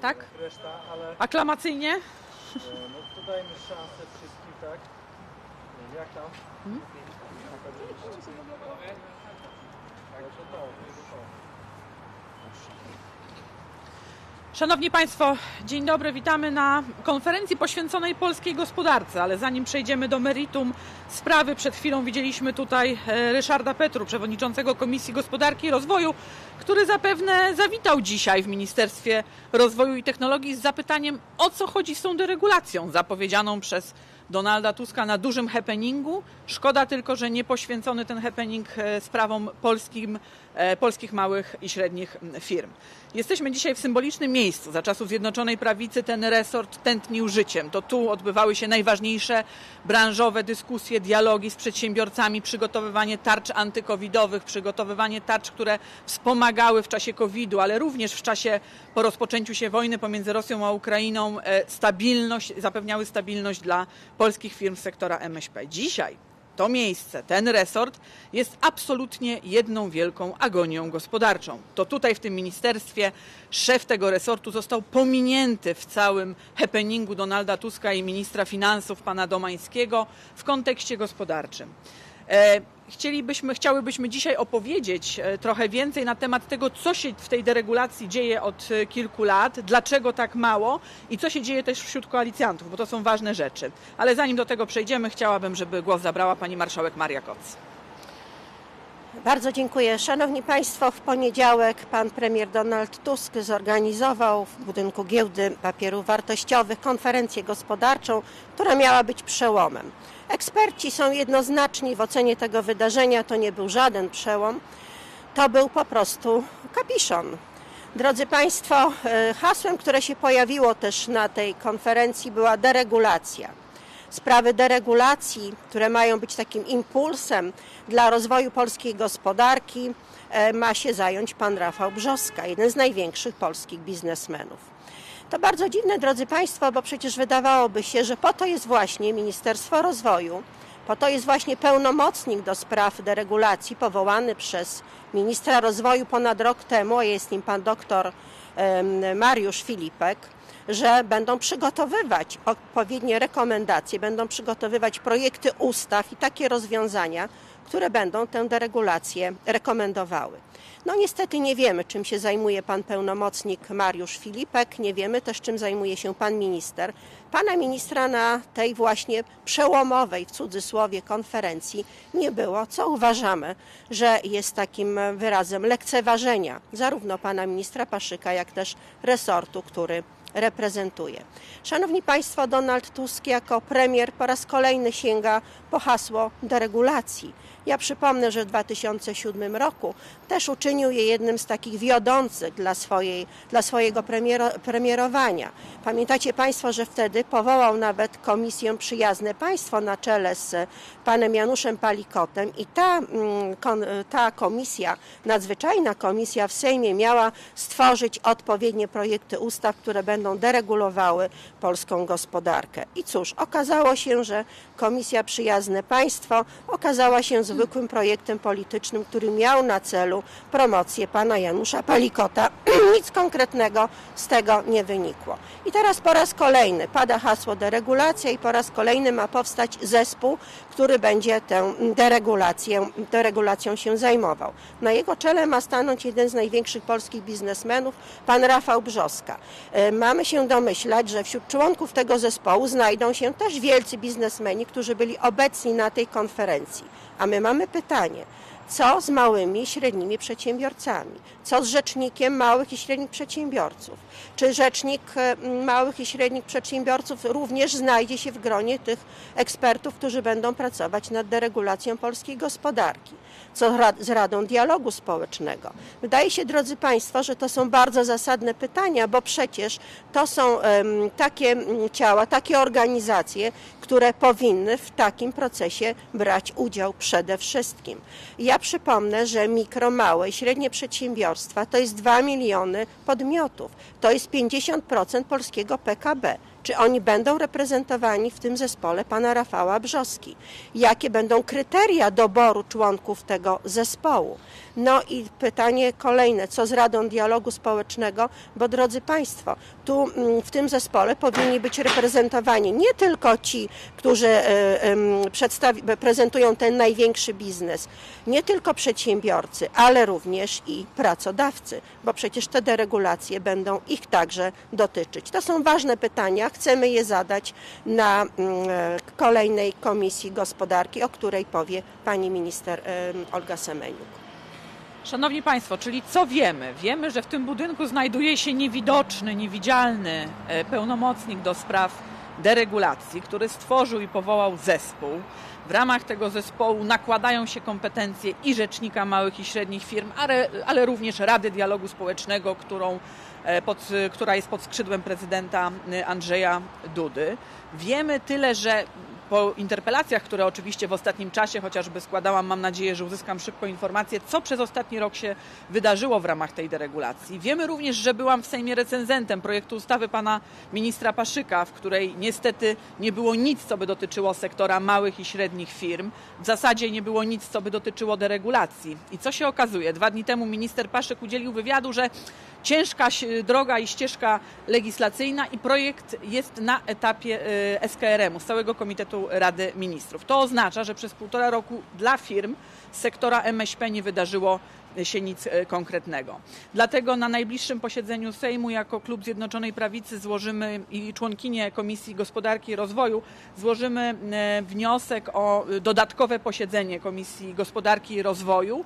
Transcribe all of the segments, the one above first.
Tak? reszta, ale Aklamacyjnie? e, no to dajmy szansę wszystkim, tak? Jak tam? Mhm. Na pewno jeszcze. Tak, gotowe, gotowe. Szanowni Państwo, dzień dobry, witamy na konferencji poświęconej polskiej gospodarce, ale zanim przejdziemy do meritum sprawy, przed chwilą widzieliśmy tutaj e, Ryszarda Petru, przewodniczącego Komisji Gospodarki i Rozwoju, który zapewne zawitał dzisiaj w Ministerstwie Rozwoju i Technologii z zapytaniem, o co chodzi z tą deregulacją zapowiedzianą przez Donalda Tuska na dużym happeningu. Szkoda tylko, że nie poświęcony ten happening e, sprawom polskim, e, polskich małych i średnich firm. Jesteśmy dzisiaj w symbolicznym miejscu. Za czasów Zjednoczonej Prawicy ten resort tętnił życiem. To tu odbywały się najważniejsze branżowe dyskusje, dialogi z przedsiębiorcami, przygotowywanie tarcz antykowidowych, przygotowywanie tarcz, które wspomagały w czasie COVID-u, ale również w czasie po rozpoczęciu się wojny pomiędzy Rosją a Ukrainą e, stabilność, zapewniały stabilność dla polskich firm sektora MŚP. Dzisiaj to miejsce, ten resort jest absolutnie jedną wielką agonią gospodarczą. To tutaj w tym ministerstwie szef tego resortu został pominięty w całym happeningu Donalda Tuska i ministra finansów pana Domańskiego w kontekście gospodarczym. E, Chcielibyśmy, chciałybyśmy dzisiaj opowiedzieć e, trochę więcej na temat tego, co się w tej deregulacji dzieje od e, kilku lat, dlaczego tak mało i co się dzieje też wśród koalicjantów, bo to są ważne rzeczy. Ale zanim do tego przejdziemy, chciałabym, żeby głos zabrała pani marszałek Maria Koc. Bardzo dziękuję. Szanowni Państwo, w poniedziałek pan premier Donald Tusk zorganizował w budynku Giełdy Papierów Wartościowych konferencję gospodarczą, która miała być przełomem. Eksperci są jednoznaczni w ocenie tego wydarzenia. To nie był żaden przełom, to był po prostu kapiszon. Drodzy Państwo, e, hasłem, które się pojawiło też na tej konferencji była deregulacja sprawy deregulacji, które mają być takim impulsem dla rozwoju polskiej gospodarki, e, ma się zająć pan Rafał Brzoska, jeden z największych polskich biznesmenów. To bardzo dziwne, drodzy Państwo, bo przecież wydawałoby się, że po to jest właśnie Ministerstwo Rozwoju, po to jest właśnie pełnomocnik do spraw deregulacji powołany przez ministra rozwoju ponad rok temu, a jest nim pan doktor Mariusz Filipek, że będą przygotowywać odpowiednie rekomendacje, będą przygotowywać projekty ustaw i takie rozwiązania, które będą tę deregulację rekomendowały. No niestety nie wiemy, czym się zajmuje pan pełnomocnik Mariusz Filipek, nie wiemy też, czym zajmuje się pan minister. Pana ministra na tej właśnie przełomowej, w cudzysłowie, konferencji nie było, co uważamy, że jest takim wyrazem lekceważenia zarówno pana ministra Paszyka, jak też resortu, który reprezentuje. Szanowni Państwo, Donald Tusk jako premier po raz kolejny sięga po hasło deregulacji. Ja przypomnę, że w 2007 roku też uczynił je jednym z takich wiodących dla, swojej, dla swojego premiero, premierowania. Pamiętacie Państwo, że wtedy powołał nawet Komisję Przyjazne Państwo na czele z panem Januszem Palikotem i ta, mm, ta komisja, nadzwyczajna komisja w Sejmie miała stworzyć odpowiednie projekty ustaw, które będą deregulowały polską gospodarkę. I cóż, okazało się, że Komisja Przyjazne Państwo okazała się zwykłym projektem politycznym, który miał na celu promocję pana Janusza Palikota. Nic konkretnego z tego nie wynikło. I teraz po raz kolejny pada hasło deregulacja i po raz kolejny ma powstać zespół, który będzie tę deregulację, deregulacją się zajmował. Na jego czele ma stanąć jeden z największych polskich biznesmenów, pan Rafał Brzoska. E, Mamy się domyślać, że wśród członków tego zespołu znajdą się też wielcy biznesmeni, którzy byli obecni na tej konferencji. A my mamy pytanie, co z małymi i średnimi przedsiębiorcami? Co z rzecznikiem małych i średnich przedsiębiorców? Czy rzecznik e, małych i średnich przedsiębiorców również znajdzie się w gronie tych ekspertów, którzy będą pracować nad deregulacją polskiej gospodarki? Co z Radą Dialogu Społecznego? Wydaje się, drodzy Państwo, że to są bardzo zasadne pytania, bo przecież to są takie ciała, takie organizacje, które powinny w takim procesie brać udział przede wszystkim. Ja przypomnę, że mikro, małe i średnie przedsiębiorstwa to jest 2 miliony podmiotów. To jest 50% polskiego PKB. Czy oni będą reprezentowani w tym zespole pana Rafała Brzoski? Jakie będą kryteria doboru członków tego zespołu? No i pytanie kolejne, co z Radą Dialogu Społecznego? Bo drodzy Państwo, tu mm, w tym zespole powinni być reprezentowani nie tylko ci, którzy e, prezentują ten największy biznes, nie tylko przedsiębiorcy, ale również i pracodawcy, bo przecież te deregulacje będą ich także dotyczyć. To są ważne pytania, chcemy je zadać na mm, e, kolejnej Komisji Gospodarki, o której powie pani minister Olga Semeniuk. Szanowni Państwo, czyli co wiemy? Wiemy, że w tym budynku znajduje się niewidoczny, niewidzialny e, pełnomocnik do spraw deregulacji, który stworzył i powołał zespół. W ramach tego zespołu nakładają się kompetencje i Rzecznika Małych i Średnich Firm, ale, ale również Rady Dialogu Społecznego, którą, e, pod, która jest pod skrzydłem prezydenta e, Andrzeja Dudy. Wiemy tyle, że po interpelacjach, które oczywiście w ostatnim czasie chociażby składałam, mam nadzieję, że uzyskam szybko informację, co przez ostatni rok się wydarzyło w ramach tej deregulacji. Wiemy również, że byłam w Sejmie recenzentem projektu ustawy pana ministra Paszyka, w której niestety nie było nic, co by dotyczyło sektora małych i średnich firm. W zasadzie nie było nic, co by dotyczyło deregulacji. I co się okazuje? Dwa dni temu minister Paszyk udzielił wywiadu, że ciężka droga i ścieżka legislacyjna i projekt jest na etapie y, SKRM-u, Stałego Komitetu Rady Ministrów. To oznacza, że przez półtora roku dla firm z sektora MŚP nie wydarzyło się nic e, konkretnego. Dlatego na najbliższym posiedzeniu Sejmu jako Klub Zjednoczonej Prawicy złożymy i członkinie Komisji Gospodarki i Rozwoju złożymy e, wniosek o e, dodatkowe posiedzenie Komisji Gospodarki i Rozwoju,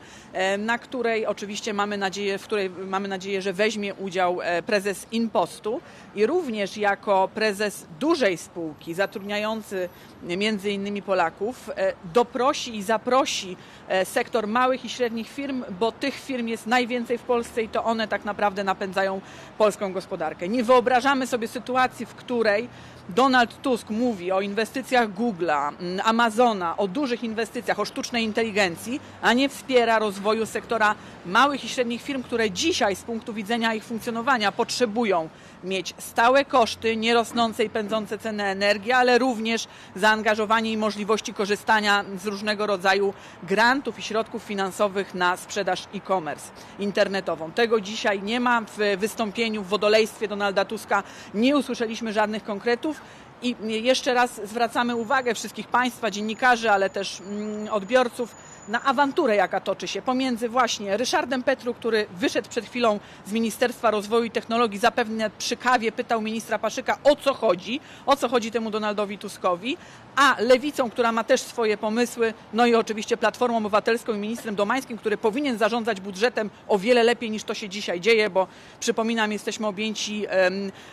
na której oczywiście mamy nadzieję, w której mamy nadzieję, że weźmie udział prezes Impostu i również jako prezes dużej spółki zatrudniający między innymi Polaków doprosi i zaprosi sektor małych i średnich firm, bo tych firm jest najwięcej w Polsce i to one tak naprawdę napędzają polską gospodarkę. Nie wyobrażamy sobie sytuacji, w której Donald Tusk mówi o inwestycjach Google'a, mm, Amazona, o dużych inwestycjach, o sztucznej inteligencji, a nie wspiera rozwoju sektora małych i średnich firm, które dzisiaj z punktu widzenia ich funkcjonowania potrzebują mieć stałe koszty, nierosnące i pędzące ceny energii, ale również zaangażowanie i możliwości korzystania z różnego rodzaju grantów i środków finansowych na sprzedaż e-commerce internetową. Tego dzisiaj nie ma w wystąpieniu w wodolejstwie Donalda Tuska. Nie usłyszeliśmy żadnych konkretów. I jeszcze raz zwracamy uwagę wszystkich Państwa, dziennikarzy, ale też mm, odbiorców na awanturę, jaka toczy się pomiędzy właśnie Ryszardem Petru, który wyszedł przed chwilą z Ministerstwa Rozwoju i Technologii, zapewne przy kawie pytał ministra Paszyka o co chodzi, o co chodzi temu Donaldowi Tuskowi, a Lewicą, która ma też swoje pomysły, no i oczywiście Platformą Obywatelską i ministrem Domańskim, który powinien zarządzać budżetem o wiele lepiej niż to się dzisiaj dzieje, bo przypominam, jesteśmy objęci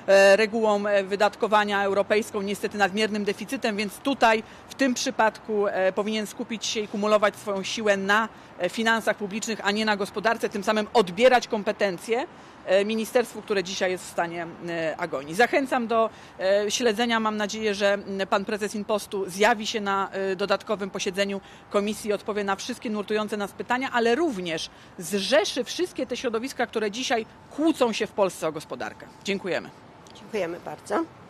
e, regułą e, wydatkowania europejską, niestety nadmiernym deficytem, więc tutaj w tym przypadku e, powinien skupić się i kumulować swoją siłę na e, finansach publicznych, a nie na gospodarce, tym samym odbierać kompetencje e, ministerstwu, które dzisiaj jest w stanie e, agonii. Zachęcam do śledzenia. Mam nadzieję, że pan prezes Impostu zjawi się na dodatkowym posiedzeniu komisji i odpowie na wszystkie nurtujące nas pytania, ale również zrzeszy wszystkie te środowiska, które dzisiaj kłócą się w Polsce o gospodarkę. Dziękujemy. Dziękujemy bardzo.